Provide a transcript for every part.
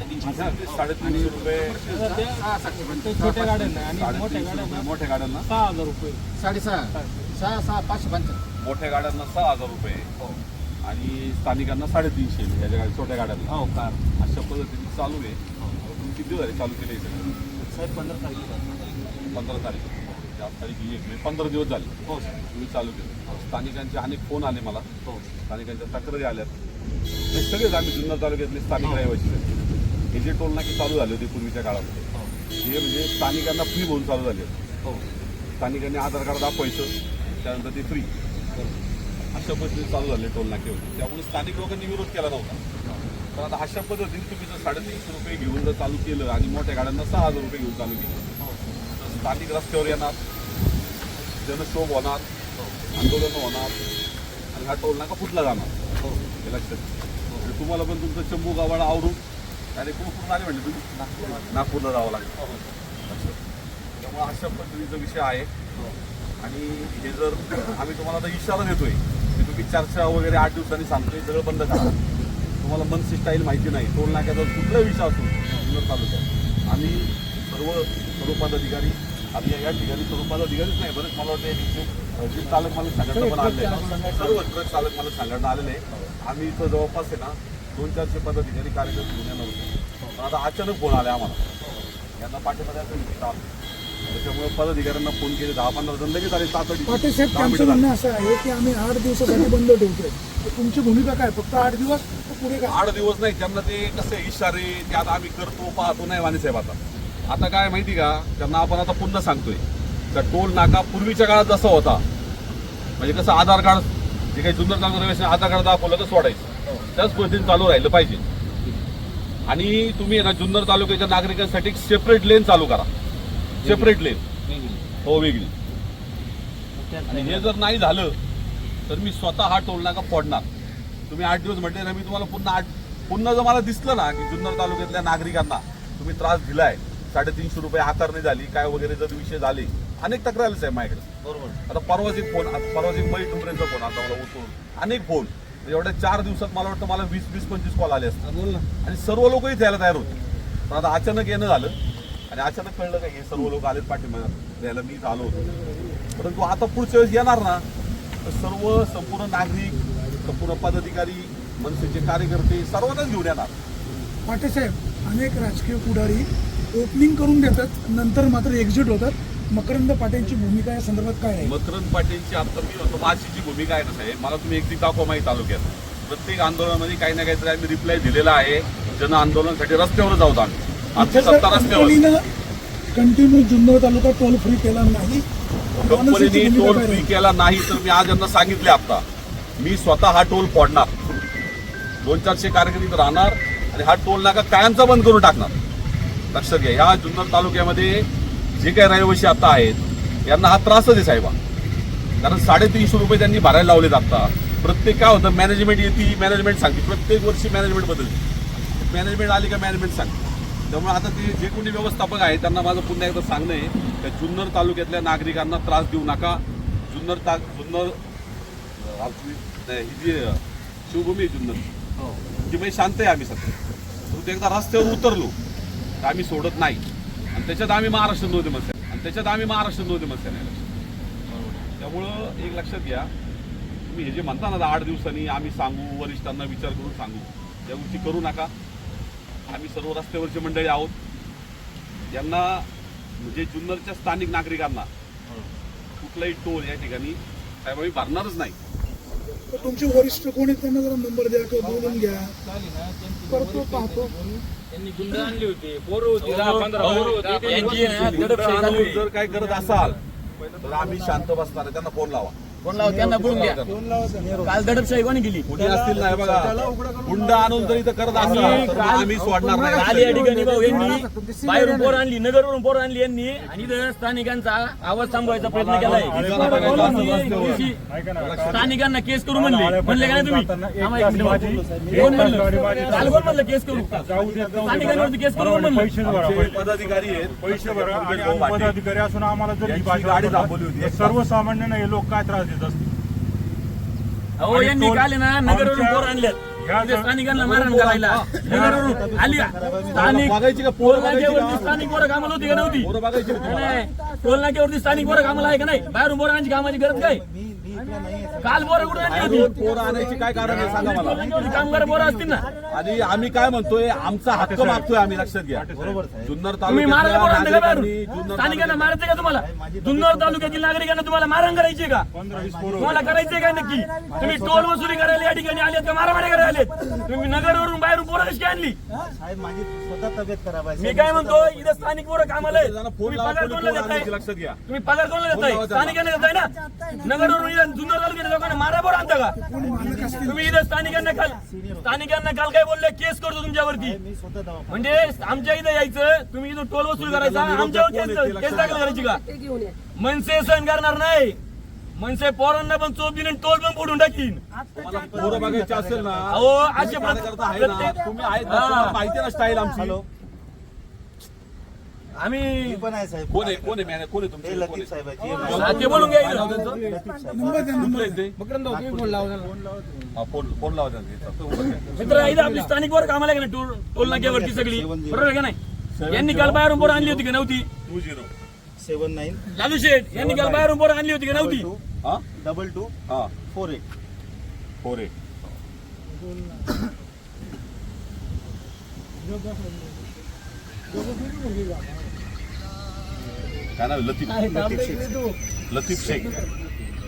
साडेतीनशे साडेतीनशे रुपये. छोट्या गाड्यांना आणि मोठ्या गाड्यांना मोठ्या गाड्यांना? सहा हजार रुपये. साडेसहा. सहा सहा पाचशे पंच्याहत्तर मोठ्या गाड्यांना सहा हजार रुपये. आणि स्थानिकांना साडेतीनशे याच्या गाडी छोट्या गाड्यांना. हो कार अशा पद्धतीने चालू आहे. तुम्ही किती दिवस झाले चालू केले हे सगळं? साहेब पंधरा तारखेला पंधरा तारीख. चार तारीख ही एक म्हणजे पंधरा दिवस झाले. हो. सर तुम्ही चालू केलं. स्थानिकांचे अनेक फोन आले मला. हो. स्थानिकांच्या तक्रारी आल्यात. हे सगळेच आम्ही जुन्नर तालुक्यातले स्थानिक रहिवासी. हे जे टोल नाके चालू झाले होते पूर्वीच्या काळामध्ये हो. हे म्हणजे स्थानिकांना फ्री म्हणून चालू झाले हो. स्थानिकांनी आधार कार्ड दाखवायचं त्यानंतर ते फ्री अशा पद्धतीने चालू झाले टोल नाके होते. त्यामुळे स्थानिक लोकांनी विरोध केला नव्हता. तर आता अशा पद्धतीने तुम्ही जर साडेतीनशे रुपये घेऊन जर चालू केलं आणि मोठ्या गाड्यांना सहा हजार रुपये घेऊन चालू केलं तर स्थानिक रस्त्यावर येणार जनक्षोभ होणार आंदोलन होणार आणि हा टोल नाका फुटला जाणार. हे. लक्षात तुम्हाला पण तुमचं चंबू गावाला आवरून आणि कुठून आले म्हणजे तुम्ही? नागपूरला जावं लागेल. त्यामुळे अशा पद्धतीचा विषय आहे. आणि हे जर आम्ही तुम्हाला आता इशारा देतोय की तुम्ही चर्चा वगैरे आठ दिवसांनी सांगतोय सगळं बंद करा. तुम्हाला मनसी स्टाईल माहिती नाही. टोल नाक्याचा कुठला विषय असो जुन्नर तालुक्यात. आम्ही सर्व स्वरूपाचा अधिकारी आम्ही या ठिकाणी स्वरूपाचा अधिकारीच नाही बरंच मला वाटतं जे चालक मला संघटना पण आलेले आहे. सर्व ट्रक चालक मला संघटना आलेले आहे. आम्ही इथं जवळपास आहे ना दोन चारशे पदाधिकारी कार्यक्रम घेऊन येणार होतो. पण आता अचानक फोन आले आम्हाला. यांना पाठीमध्ये. त्याच्यामुळे पदाधिकाऱ्यांना फोन केले दहा पंधरा जण लगेच आले तातडी पाटील साहेब त्यांचं म्हणणं असं आहे की आम्ही आठ दिवसासाठी बंद ठेवतोय. तर तुमची भूमिका काय? फक्त आठ दिवस तर पुढे काय? आठ दिवस नाही त्यांना ते कसे इशारे ते आता आम्ही करतो पाहतो नाही वाणी साहेब आता. आता काय माहिती का? त्यांना आपण आता पुन्हा सांगतोय. का टोल नाका पूर्वीच्या काळात जसा होता म्हणजे कसं आधार कार्ड जे काही जुन्नर रहिवासी आधार कार्ड दाखवलं तर सोडायचं. त्याच पद्धतीने चालू राहिलं पाहिजे. आणि तुम्ही ना जुन्नर तालुक्याच्या नागरिकांसाठी सेपरेट लेन चालू करा. सेपरेट लेन हो वेगळी. आणि हे जर नाही झालं तर मी स्वतः हा टोल नाका फोडणार. तुम्ही आठ दिवस म्हटले ना मी तुम्हाला पुन्हा आठ पुन्हा जर मला दिसलं ना की जुन्नर तालुक्यातल्या नागरिकांना तुम्ही त्रास दिलाय साडेतीनशे रुपये आकारणी झाली काय वगैरे जर विषय झाले अनेक तक्रारीच आहे माझ्याकडे. बरोबर. आता परवाच एक फोन परवाच एक मई टुमरेंचा फोन आता मला उचलून अनेक फोन. एवढ्या चार दिवसात मला वाटतं मला वीस वीस पंचवीस कॉल आले असतात बोल ना. आणि सर्व लोक इथे यायला तयार होते. पण आता अचानक येणं झालं. आणि अचानक कळलं का हे सर्व लोक आलेत पाठिंबा यायला मी इथं आलो होतो. परंतु आता पुढच्या वेळेस येणार ना तर सर्व संपूर्ण नागरिक संपूर्ण पदाधिकारी मनसेचे कार्यकर्ते सर्वांनाच घेऊन येणार. पाटील साहेब अनेक राजकीय पुढारी ओपनिंग करून देतात नंतर मात्र एक्झिट होतात. मकरंद पाटीलची भूमिका या संदर्भात काय आहे? मकरंद पाटीलची आता मी म्हणतो माझी जी भूमिका आहे ना साहेब. मला तुम्ही एकदी दाखवा माहिती तालुक्यात. प्रत्येक आंदोलनामध्ये काही ना काहीतरी आम्ही रिप्लाय दिलेला आहे. जन आंदोलनासाठी रस्त्यावरच आहोत आम्ही सत्ता रस्त्यावर. Continue Junnar taluka toll free केला नाही. कंपनीने टोल फ्री? केला नाही तर मी आज यांना सांगितले आता. मी स्वतः हा टोल फोडणार. दोन चारशे कार्यकर्ते राहणार आणि हा टोल नाका कायमचा बंद करून टाकणार. लक्षात घ्या. ह्या जुन्नर तालुक्यामध्ये जे काही रहिवासी आता आहेत यांना हा त्रासच आहे साहेबा. कारण साडेतीनशे रुपये त्यांनी भरायला लावलेत आता. प्रत्येक काय होतं मॅनेजमेंट येते मॅनेजमेंट सांगते. प्रत्येक वर्षी मॅनेजमेंट बदलते. मॅनेजमेंट आली का मॅनेजमेंट सांगते. त्यामुळे आता ते जे कोणी व्यवस्थापक आहेत त्यांना माझं पुन्हा एकदा सांगणं आहे त्या जुन्नर तालुक्यातल्या नागरिकांना त्रास देऊ नका. जुन्नर ता जुन्नर ही जी शिवभूमी आहे जुन्नर हो. की म्हणजे शांत आहे आम्ही सध्या. एकदा रस्त्यावर उतरलो तर आम्ही सोडत नाही. आणि त्याच्यात आम्ही महाराष्ट्र नव्हते मत्स्य आणि त्याच्यात आम्ही महाराष्ट्र नव्हते मत्स्य नाही त्यामुळं एक लक्षात घ्या तुम्ही हे जे म्हणता ना आठ दिवसांनी आम्ही सांगू वरिष्ठांना विचार करून सांगू त्या गोष्टी करू नका. आम्ही सर्व रस्त्यावरची मंडळी आहोत. यांना म्हणजे जुन्नरच्या स्थानिक नागरिकांना कुठलाही टोल या ठिकाणी साहेब आम्ही भरणारच नाही. तर तुमचे वरिष्ठ कोण आहेत त्यांना जरा नंबर द्या किंवा बोलून घ्या. करतो पाहतो. त्यांनी गुंड आणली होती. पोरं होती. दहा पंधरा पोरं होती. यांची ना दडपशाही चालू आहे. जर काय करत असाल तर आम्ही शांत बसणार आहे. त्यांना फोन लावा. फोन लावा त्यांना बोलून घ्या काल दडपशाही कोणी केली? कुठे असतील नाही बघा. गुंड आणून जर करत असाल तर मग आम्ही सोडणार काल या नाही ठिकाणी भाऊ यांनी बाहेरून पोर आणली नगरवरून पोर आणली यांनी. आणि इथं स्थानिकांचा आवाज थांबवायचा प्रयत्न केलाय. स्थानिकांना केस करू म्हणले. म्हणले का नाही तुम्ही. कोण म्हणलं? काल कोण म्हणलं केस करू? स्थानिकांवरती केस करू कोण म्हणलं. पदाधिकारी आहेत. पैसे भरा आणि. पदाधिकारी असून आम्हाला जर ही गाडी दाबवली होती. सर्वसामान्यांना हे लोक काय त्रास देत असतील अहो यांनी काल ना नगरवरून पोर आणल्यात. इथे स्थानिकांना मारहाण करायला. नगरवरून आली. स्थानिक बघायची का? टोल नाक्यावरती स्थानिक पोरं कामाला होती का नव्हती? पोरं बघायची का? नाही टोल नाक्यावरती स्थानिक पोरं कामाला आहे का नाही? बाहेरून आणायची कामाची गरज काय? काल पोरं कुठे आणली होती. दोन पोरं आणायची काय कारण आहे सांगा मला. कामगार पोरं असतील ना. आणि आम्ही काय म्हणतोय आमचा हक्क मागतोय आम्ही लक्षात घ्या. जुन्नर तुम्ही मारायला का जुन्नर स्थानिकांना मारायचं का तुम्हाला? जुन्नर तालुक्यातील नागरिकांना तुम्हाला मारहाण करायची का? तुम्हाला करायचंय काय नक्की? तुम्ही टोल वसुली करायला या ठिकाणी आलेत का? मारामारी करायला आलेत? तुम्ही नगरवरून बाहेरून पोरं कशी काय आणली? साहेब माझी स्वतः तब्येत खराब आहे. मी काय म्हणतो इथं स्थानिक पोरं कामाला आहेत. फोन लावा, पगार कोणी कोणाला देताय? आणायची लक्षात घ्या. तुम्ही पगार कोणाला देताय. स्थानिकांना देताय ना. नगरवरून इथं जुन्नर तालुक्याच्या लोकांना मारा बरं आणता का? तुम्ही इथं स्थानिकांना काल स्थानिकांना काल काय बोलले? केस करतो तुमच्यावरती. म्हणजे आमच्या इथं यायचं तुम्ही इथं टोल वसूल करायचा आमच्यावर केस केस दाखल करायची का? मनसे सहन करणार नाही. मनसे पोरांना पण चोप दिली आणि टोल पण फोडून टाकीन. पोरं बघायची असेल ना अहो असे प्रत्येक तुम्ही आहेत हा. माहिती आहे ना स्टाईल आमची? आम्ही पण आहे साहेब. कोण आहे कोण आहे मॅने कोण आहे तुमचे? हे कोण लतीफ आहे? साहेब आहे GM हा, ते बोलून घ्या इथं. त्यांचं? कुठलं आहे ते? हा, फोन फोन लावा त्यांना. उभं. मित्र इथं आपली स्थानिक वर कामाला आहे का नाही? टोल टोल नाक्यावरती सगळी. बरोबर आहे का नाही? यांनी काल बाहेरून पोरं आणली होती का नव्हती? Two zero seven nine. Lalu Sheth यांनी काल बाहेरून पोरं आणली होती का नव्हती? टू. हा? Double two. हा. Four eight. Four eight. काय नाव? लतीफ लतीफ शेख. लतीफ शेख.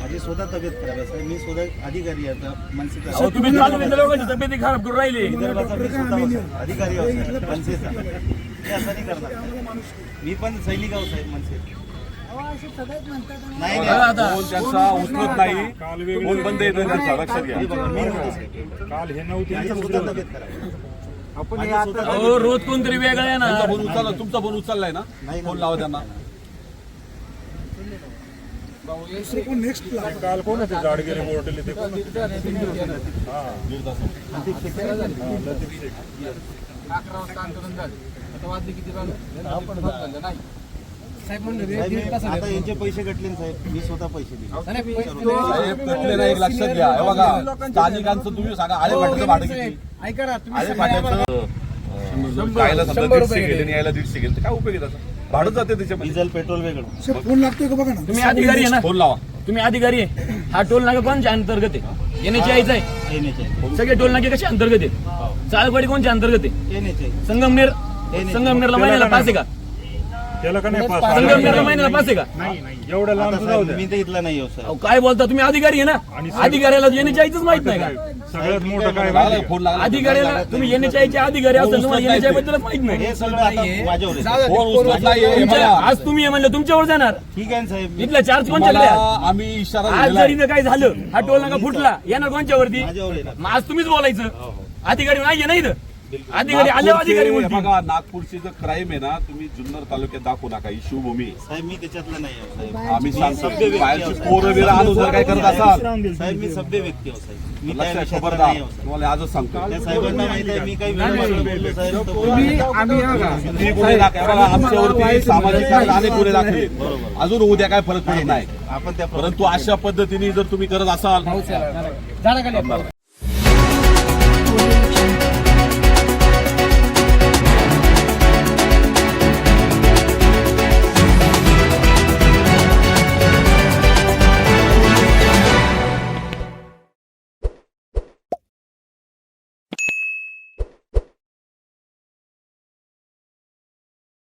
माझी स्वतः तब्येत खराब आहे साहेब मी स्वतः अधिकारी आहे आता मनसेचा. अहो तुम्ही तालुक्यातल्या लोकांची तब्येती खराब करून राहिली. विदर्भाचा मी स्वतः होतो. अधिकारी आहो साहेब मनसेचा. मी असं नाही करणार. मी पण सैनिक आहो साहेब मनसे. नाही बघा नाही. आता फोन त्यांचा उचलत नाही काल फोन बंद येतो त्यांचा लक्षात घ्या. हे बघा मी नव्हतो साहेब काल हे नव्हते स्वतः तब्येत खराब आहे. अहो रोज कोणतरी वेगळं आहे तुमचा ना फोन उचलला तुमचा फोन उचललाय ना? नाही. फोन लावा त्यांना. नेक्स्ट काल कोण होते जाडगिरी ते कोण होते? हा मी आता यांचे पैसे कटले ना साहेब. मी स्वतः पैसे दिले. साहेब कटले नाही एक लक्षात घ्या. हे बघा स्थानिकांचं तुम्ही सांगा आळे फाट्याचं भाडं किती? ऐका ना आळे फाट्याचं अं, जायला समजा दीडशे गेले आणि यायला दीडशे गेले तर काय उपयोग आहे त्याचा? भाडं जाते त्याच्यामध्ये. डिझेल पेट्रोल वेगळं. फोन लागतोय का बघा ना? तुम्ही अधिकारी आहे ना? फोन लावा. तुम्ही अधिकारी आहे. हा टोल नाका कोणच्या अंतर्गत आहे? येण्याची आईचा आहे. सगळे टोल नाके कशा अंतर्गत आहे चालवाडी कोणच्या अंतर्गत आहे? संगमनेर संगमनेरला महिन्याला पास आहे का? त्याला का नाही पास? संगमनेरला महिन्याला पास आहे का? एवढ्या लांब द्या मी तर इथला नाही अहो, काय बोलता तुम्ही? अधिकारी आहे ना? अधिकाऱ्याला येण्याची आईच माहीत नाही का? सगळ्यात मोठं काय फोन लागला. अधिकाऱ्याला तुम्ही येण्याच्या अधिकारी असेल तुम्हाला येण्याच्या बद्दलच माहीत नाही. हे सगळं आता माझ्यावर आहे. फोन उचलत नाहीये हे तुमच्या बघा. आज तुम्ही हे म्हणलं तुमच्यावर जाणार. ठीक आहे ना साहेब. इथला चार्ज कोणच्याकडे आहे? आम्ही इशारा आज दिलेला जर आहे. इथं काय झालं हा टोल नाका फुटला. येणार कोणच्यावरती? माझ्यावर आहे ना मग आज तुम्हीच बोलायचं. अधिकारी नाहीये ना इथं? अधिकारी आल्यावर अधिकारी नागपूरचे- बोलतील. बघा नागपूरची जर क्राईम आहे ना तुम्ही जुन्नर तालुक्यात दाखवू नका ही शिवभूमी आहे. साहेब मी त्याच्यातला नाही आहो साहेब. आम्ही सांगतो बाहेरची पोरं बिरं आणून जर काय करत असाल. साहेब मी सभ्य व्यक्ती आहो साहेब. मी त्या लक्षात विषयातला खबरदार नाही आहो साहेब. तुम्हाला आजच सांगतो. त्या साहेबांना माहिती आहे मी काही विरोधात बोललो साहेब. तर बोला. तुम्ही गुन्हे दाखवा बघा, आमच्यावरती सामाजिक अनेक गुन्हे दाखले अजून उद्या काय फरक पडत नाही आपण त्या परंतु अशा पद्धतीने जर तुम्ही करत असाल